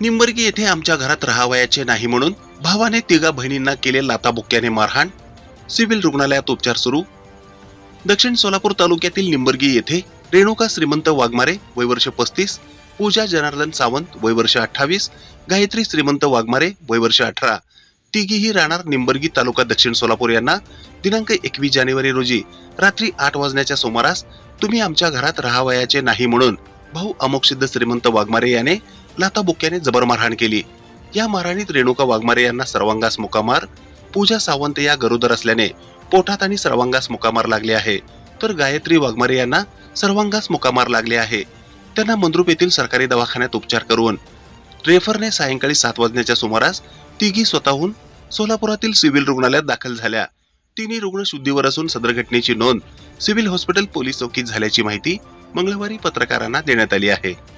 निंबर्गी येथे आमच्या घरात राहावयाचे नाही म्हणून भावाने तिघा बहिणींना केले लाताबुक्याने मारहाण. सिव्हिल रुग्णालयात उपचार सुरू. दक्षिण सोलापूर तालुक्यातील निंबर्गी येथे रेणुका श्रीमंत वाघमारे वयवर्ष पस्तीस पूजा जनार्दन सावंत वयवर्ष अठ्ठावीस गायत्री श्रीमंत वाघमारे वयवर्ष अठरा. तिघीही राहणार निंबर्गी तालुका दक्षिण सोलापूर यांना. दिनांक एकवीस जानेवारी रोजी रात्री आठ वाजण्याच्या सुमारास तुम्ही आमच्या घरात राहावयाचे नाही म्हणून भाऊ अमोक्षिद्ध श्रीमंत वाघमारे याने लाताबुक्याने जबर मारहाण केली. या मारहाणीत रेणुका वाघमारे यांना सर्वांगास मुकामार पूजा सावंत या गरोदर असल्याने पोटात आणि सर्वांगास मुकामार लागले आहे. तर गायत्री वाघमारे यांना सर्वांगास मुकामार लागले आहे. त्यांना मंद्रुप येथील सरकारी दवाखान्यात उपचार करून रेफरने सायंकाळी सात वाजण्याच्या सुमारास तिघी स्वतःहून सोलापुरातील सिव्हिल रुग्णालयात दाखल झाल्या. तिन्ही रुग्ण शुद्धीवर असून सदर घटनेची नोंद सिव्हिल हॉस्पिटल पोलीस चौकीत झाल्याची माहिती मंगळवारी पत्रकारांना देण्यात आली आहे.